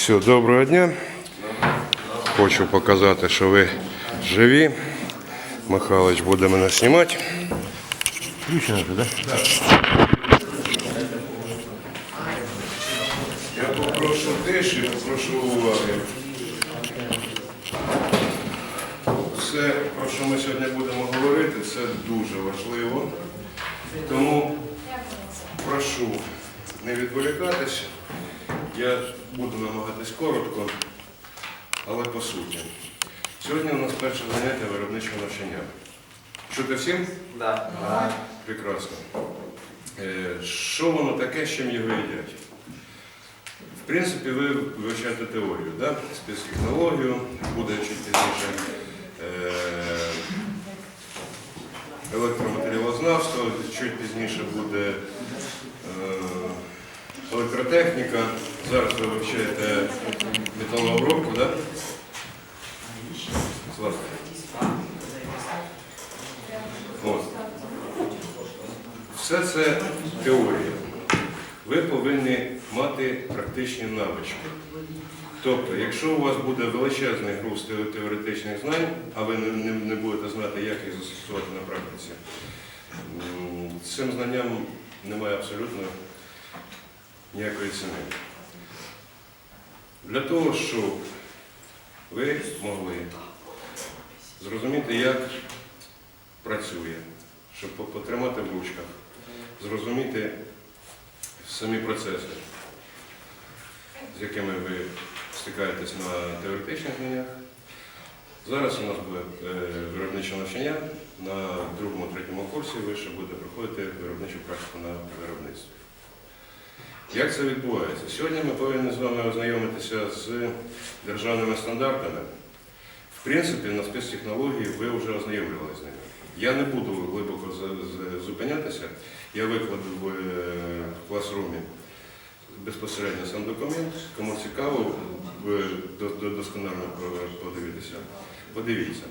Все, доброго дня. Хочу показати, що ви живі. Михайлович буде мене знімати. Включено же, да? Я попрошу тиші, попрошу уваги. Все, про що ми сьогодні будемо говорити, це дуже важливо. Тому прошу не відволікатись. Я буду намагатись коротко, але по суті. Сьогодні у нас перше заняття виробничого навчання. Чути всім? Да. Прекрасно. Е, Що воно таке, з чим його їдять? В принципі, ви вивчаєте теорію, да? спецтехнологію, буде чуть пізніше е, електроматеріалознавство, чуть пізніше буде е, електротехніка. Зараз ви вивчаєте металообробку, да? От. Все це теорія. Ви повинні мати практичні навички. Тобто, якщо у вас буде величезний груз тео- теоретичних знань, а ви не, не- не будете знати, як їх застосувати на практиці, цим знанням немає абсолютно ніякої ціни. Для того, щоб ви могли зрозуміти, як працює, щоб потримати в ручках, зрозуміти самі процеси, з якими ви стикаєтесь на теоретичних знаннях. Зараз у нас буде е, виробниче навчання. На другому-третьому курсі ви ще будете проходити виробничу практику на виробництві. Як це відбувається? Сьогодні ми повинні з вами ознайомитися з державними стандартами. В принципі, на спецтехнології ви вже ознайомлювалися з ними. Я не буду глибоко зупинятися. Я викладу в е, класрумі безпосередньо сам документ. Кому цікаво, ви до- до- досконально подивитися. Подивіться.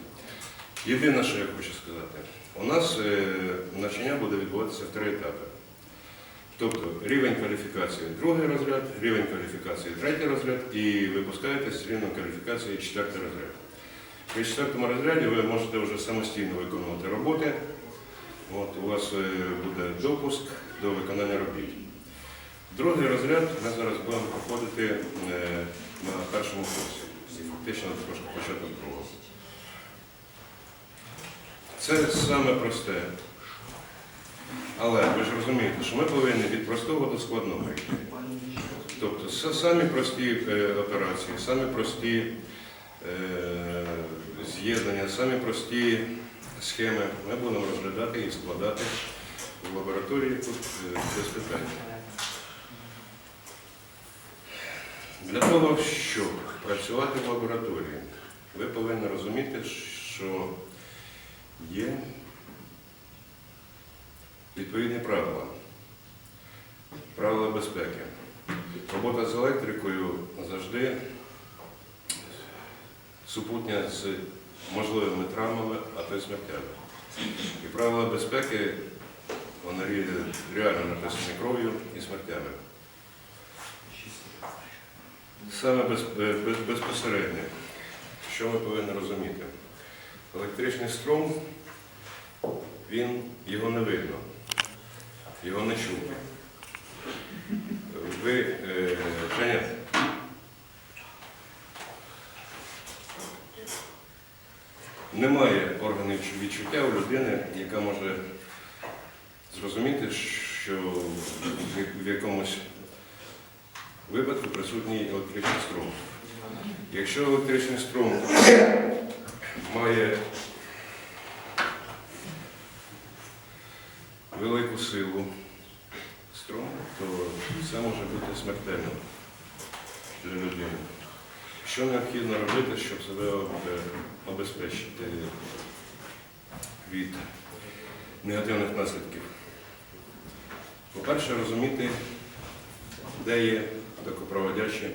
Єдине, що я хочу сказати, у нас е, навчання буде відбуватися в три етапи. Тобто рівень кваліфікації другий розряд, рівень кваліфікації третій розряд і випускаєтесь рівнем кваліфікації четвертий розряд. При четвертому розряді ви можете вже самостійно виконувати роботи. От, у вас е, буде допуск до виконання робіт. Другий розряд ми зараз будемо проходити е, на першому курсі. І фактично трошки початок другого. Це саме просте. Але ви ж розумієте, що ми повинні від простого до складного йти. Тобто самі прості е, операції, самі прості е, з'єднання, самі прості схеми ми будемо розглядати і складати в лабораторії е, без питань. Для того, щоб працювати в лабораторії, ви повинні розуміти, що є відповідні правила, правила безпеки. Робота з електрикою завжди супутня з можливими травмами, а то й смертями. І правила безпеки вони ре- реально написані кров'ю і смертями. Саме без, без, безпосередньо, що ми повинні розуміти? Електричний струм, він, його не видно, його не чутно. Ви, е, немає органів відчуття у людини, яка може зрозуміти, що в якомусь випадку присутній електричний струм. Якщо електричний струм має велику силу струму, то це може бути смертельно для людини. Що необхідно робити, щоб себе обезпечити від негативних наслідків? По-перше, розуміти, де є токопроводячі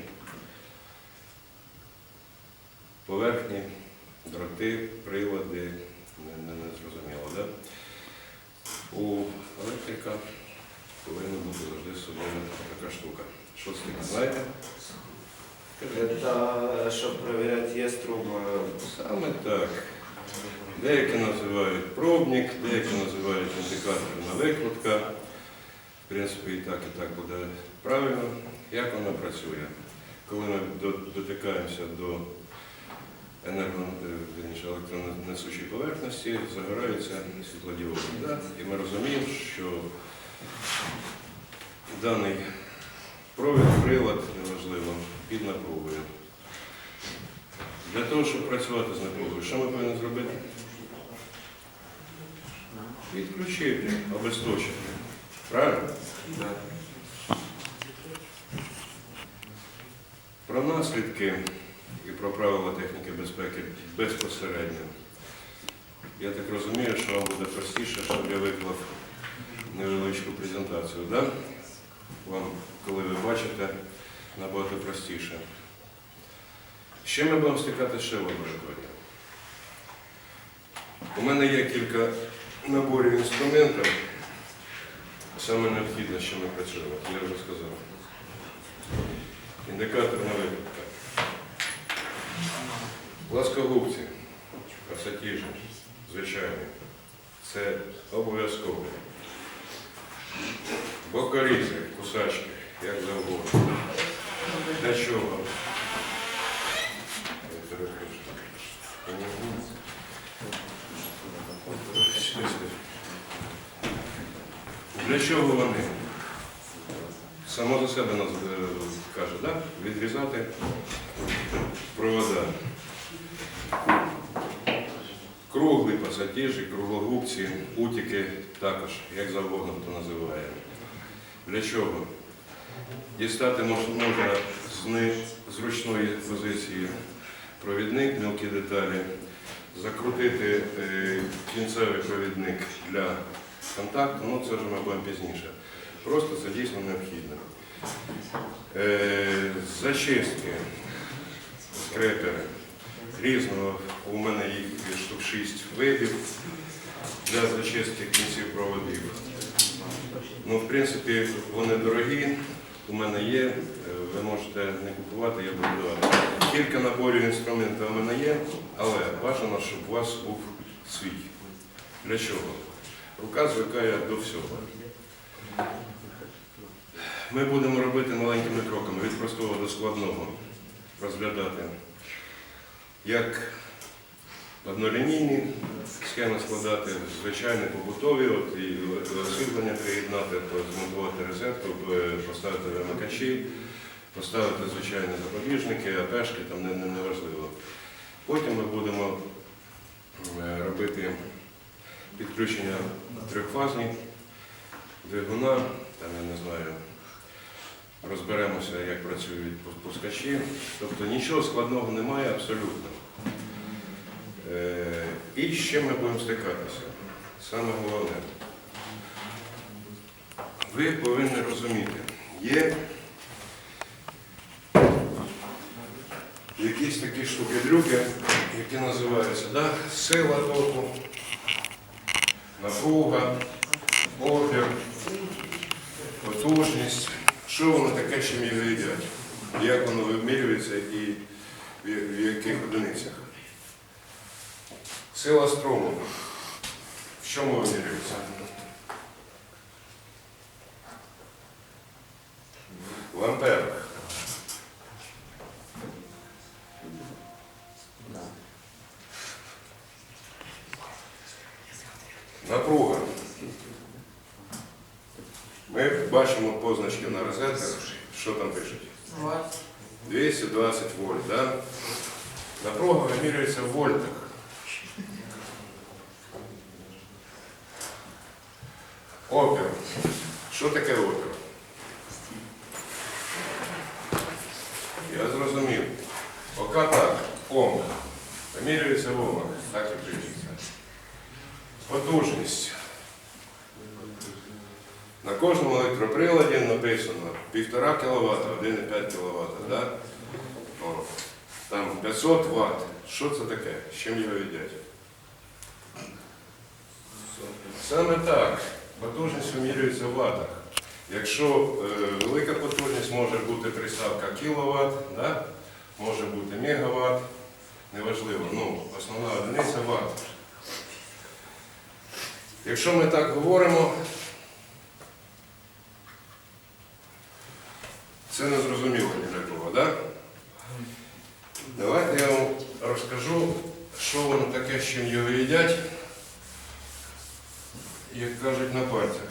поверхні, дроти, прилади, не, не, не зрозуміло, да? У електрика повинна бути завжди з собою така штука. Що це таке, знаєте? Щоб перевіряти, є струм. е, Саме так. Деякі називають пробник, деякі називають індикаторна викрутка. В принципі, і так, і так буде правильно. Як вона працює? Коли ми дотикаємося до е, поверхності, загораються світлодіоди. Да? І ми розуміємо, що даний провід, прилад, неважливо, під напругою. Для того, щоб працювати з напругою, що ми повинні зробити? Відключити, обесточити. Правильно? Про наслідки і про правила техніки безпеки безпосередньо. Я так розумію, що вам буде простіше, щоб я виклав невеличку презентацію. Да? Вам, коли ви бачите, набагато простіше. Ще ми будемо стикати ще в лабораторії. У мене є кілька наборів інструментів. Саме необхідне, що ми працюємо, я вже сказав. Індикатор на виклика. Пласкогубці, пасатіжі, звичайні. Це обов'язково. Бокорізи, кусачки, як завгодно. Для чого? Для чого вони? Само за себе нас е, каже, да? відрізати провода. Круглі пасатіжі, круглогубці, утіки також, як завгодно хто називає. Для чого? Дістати можна з ни- зручної позиції провідник, мілкі деталі, закрутити е, кінцевий провідник для контакту, ну це вже ми будемо пізніше. Просто це дійсно необхідно. Е, Зачистки, скрепери різного, у мене їх штук 6 видів для зачистки кінців проводів. Ну, в принципі, вони дорогі, у мене є, е, ви можете не купувати, я буду. Кілька наборів інструментів у мене є, але бажано, щоб у вас був свій. Для чого? Рука звикає до всього. Ми будемо робити маленькими кроками від простого до складного, розглядати, як однолінійні схеми складати, звичайні побутові, от і освітлення приєднати, змонтувати розетку, е, поставити вимикачі, поставити звичайні запобіжники, АПшки, там не, не, не. Потім ми будемо е, робити підключення трьохфазні двигуна, там я не знаю, розберемося, як працюють пускачі. Тобто нічого складного немає абсолютно. Е, І ще ми будемо стикатися. Саме головне. Ви повинні розуміти, є якісь такі штуки-дрюки, які називаються да? сила току, напруга, опір, потужність. Що воно таке, чим його їдять? Як воно вимірюється і в яких одиницях? Сила струму. В чому вимірюється? В амперах. Напруга. Ми бачимо позначки на розетках, що там пишуть. 220 вольт, да? Напруга вимірюється в вольтах. Що таке опір? Я зрозумів. Поки так, Ом. Вимірюється в омах. Так і пишеться. Потужність. На кожному електроприладі написано 1,5 кВт, 1,5 кВт. Да? О, там 500 Вт. Що це таке? З чим його їдять? Саме так. Потужність вимірюється в ватах. Якщо е, велика потужність може бути приставка кіловат, да? може бути мегаватт, неважливо, ну, основна одиниця ватт. Якщо ми так говоримо, це не зрозуміло ні для кого, так? Давайте я вам розкажу, що воно таке, з чим його їдять, як кажуть на пальцях.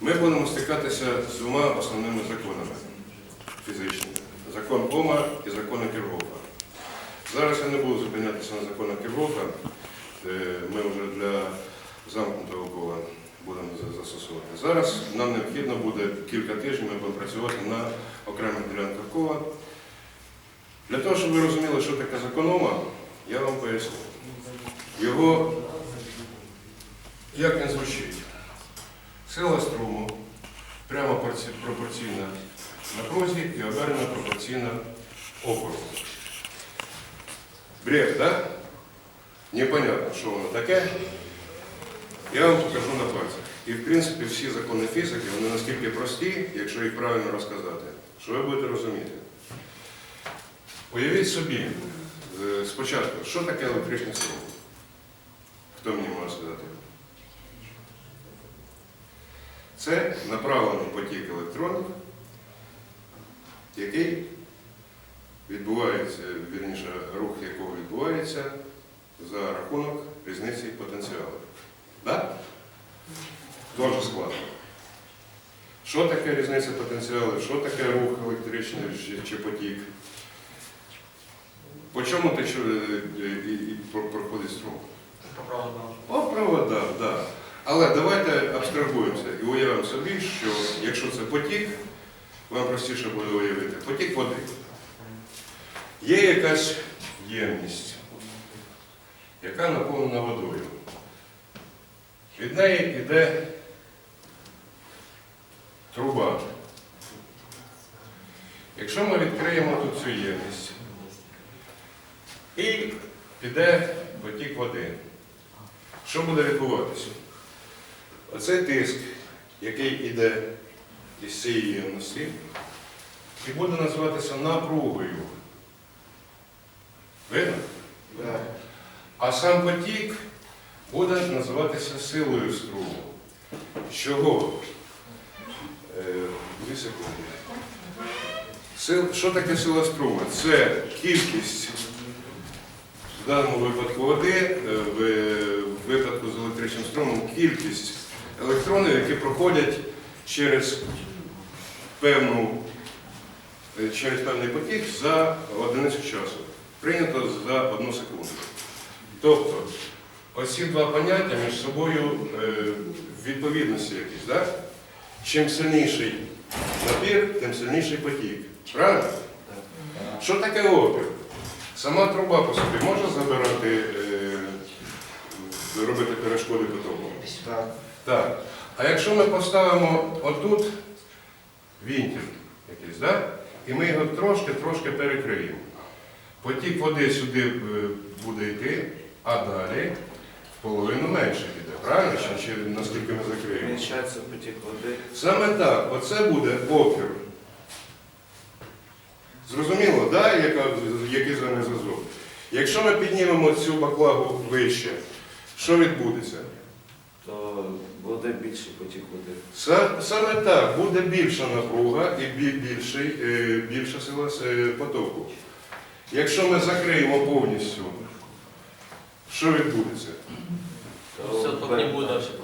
Ми будемо стикатися з двома основними законами фізичними. Закон Ома і закон Кіргофа. Зараз я не буду зупинятися на законах Кіргофа. Ми вже для замкнутого кола будемо за- застосовувати. Зараз нам необхідно буде кілька тижнів, ми будемо працювати на окремих ділянках кола. Для того, щоб ви розуміли, що таке закон Ома, я вам поясню. Його, як він звучить? Сила струму прямо пропорційна напрузі і обернена пропорційна опору. Бред, да? Непонятно, що воно таке. Я вам покажу на пальцях. І в принципі всі закони фізики, вони наскільки прості, якщо їх правильно розказати, що ви будете розуміти. Уявіть собі, е, спочатку, що таке електричний струм? Хто мені може сказати? Це направлений потік електронів, який відбувається, вірніше, рух якого відбувається за рахунок різниці потенціалу. Так? Дуже складно. Що таке різниця потенціалу, що таке рух електричний чи- потік? По чому ти е, і- і проходить струм? По проводах, так. Да. Але давайте абстрагуємося і уявимо собі, що якщо це потік, вам простіше буде уявити, потік води. Є якась ємність, яка наповнена водою. Від неї йде труба. Якщо ми відкриємо тут цю ємність і піде потік води, що буде відбуватися? Оцей тиск, який йде із цієї ємності, і буде називатися напругою. Видно? Да. А сам потік буде називатися силою струму. Чого? Е, Дві секунди. Сил, що таке сила струму? Це кількість в даному випадку води, е, в випадку з електричним струмом, кількість електронів, які проходять через певну е, через певний потік за одиницю часу. Прийнято за одну секунду. Тобто, оці два поняття між собою е, відповідності якісь, да? Чим сильніший напір, тим сильніший потік. Правильно? Що таке опір? Сама труба по собі може забирати, е, робити перешкоди потоку? Так. Так. А якщо ми поставимо отут вінтіль якийсь, да? і ми його трошки-трошки перекриємо. Потік води сюди е, буде йти, а далі в половину менше піде, правильно? Чи, чи наскільки ми закриємо? Потік води. Саме так, оце буде опір. Зрозуміло, да? Яка, який з вами зв'язок? Якщо ми піднімемо цю баклагу вище, що відбудеться? То буде більший потік води. Саме так, буде більша напруга і більший, е, більша сила е, потоку. Якщо ми закриємо повністю, що відбудеться?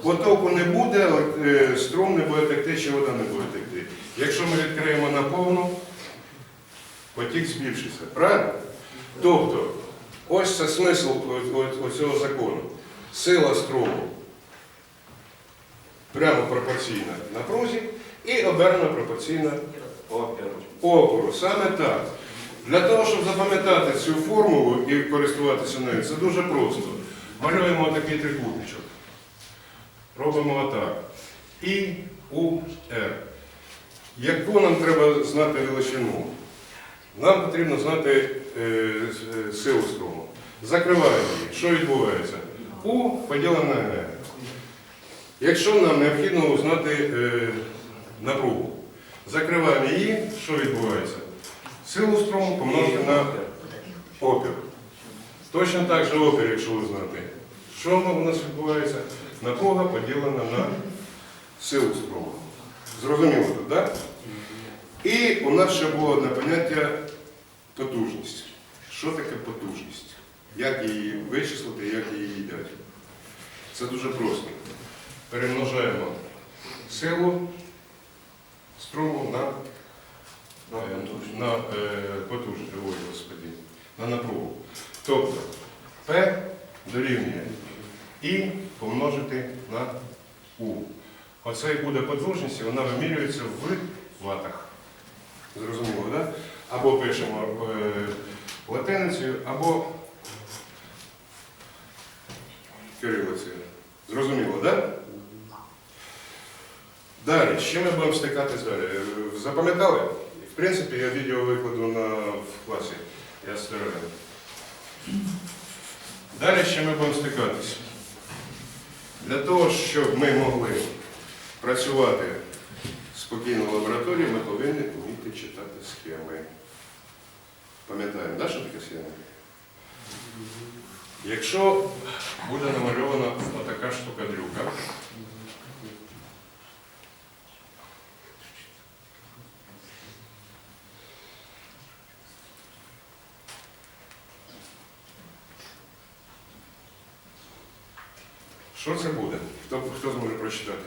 Потоку не буде, е, струм не буде текти, чи вода не буде текти. Якщо ми відкриємо на повну, потік збільшиться. Правильно? Тобто, ось це смисл о- о- закону. Сила струму прямо пропорційна напрузі і обернена пропорційна опору. Саме так. Для того, щоб запам'ятати цю формулу і користуватися нею, це дуже просто. Малюємо такий трикутничок. Робимо отак. І У Р. Яку нам треба знати величину? Нам потрібно знати е, е, силу струму. Закриваємо її. Що відбувається? У поділено на Р. Якщо нам необхідно узнати е, напругу, закриваємо її, що відбувається? Силу струму помножити на опір. Точно так же опір, якщо ви знаєте. Що у нас відбувається? Напруга поділена на силу струму. Зрозуміло так? І у нас ще було одне поняття потужність. Що таке потужність? Як її вичислити, як її їдять? Це дуже просто. Перемножаємо силу струму на, На на е, потужність, ой, господи, на напругу. Тобто P дорівнює І помножити на У. Оце і буде потужність, і вона вимірюється в ватах. Зрозуміло, так? Да? Або пишемо е, латиницею, або кирилицею. Зрозуміло, так? Да? Далі, з чим ми будемо стикатись далі? Е, Запам'ятали? В принципі, я відео викладу на, в класі. Я стараю. Далі чим ми будемо стикатись? Для того, щоб ми могли працювати спокійно в лабораторії, ми повинні вміти читати схеми. Пам'ятаємо, да, що таке схема? Якщо буде намальована отака штукадрюка, що це буде? Хто, хто зможе прочитати?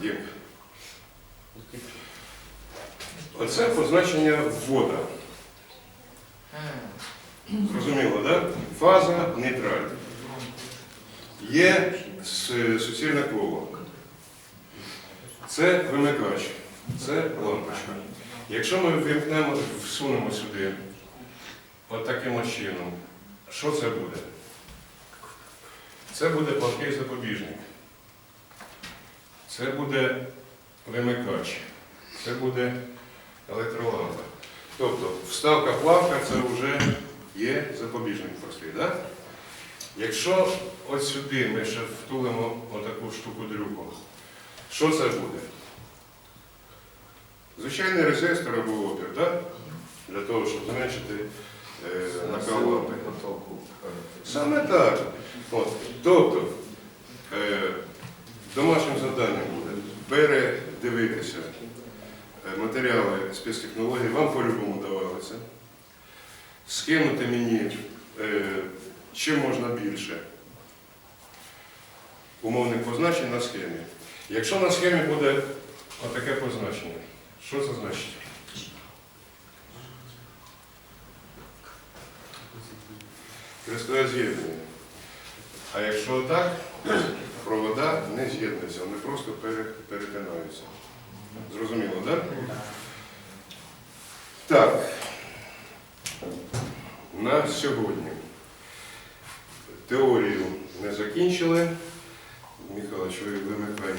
Дім. Оце позначення ввода. Зрозуміло, так? Да? Фаза нейтраль. Є суцільне коло. Це вимикач. Це лампочка. Якщо ми вимкнемо, всунемо сюди от чином, що це буде? Це буде плавкий запобіжник. Це буде вимикач. Це буде електролампа. Тобто вставка плавка це вже є запобіжник простий. Да? Якщо от сюди ми ще втулимо отаку штуку дрюку, що це буде? Звичайний резистор або опір, так? Для того, щоб зменшити е, накал лампи. Саме так. От. Тобто, е, домашнім завданням буде передивитися е, матеріали спецтехнологій, вам по-любому давалося. Скинути мені е, чим можна більше умовних позначень на схемі. Якщо на схемі буде отаке позначення, що це значить? Хрестове з'єднання. А якщо так, провода не з'єднуються, вони просто перетинаються. Зрозуміло, так? Так. На сьогодні теорію не закінчили. Михайлович, ви вимикай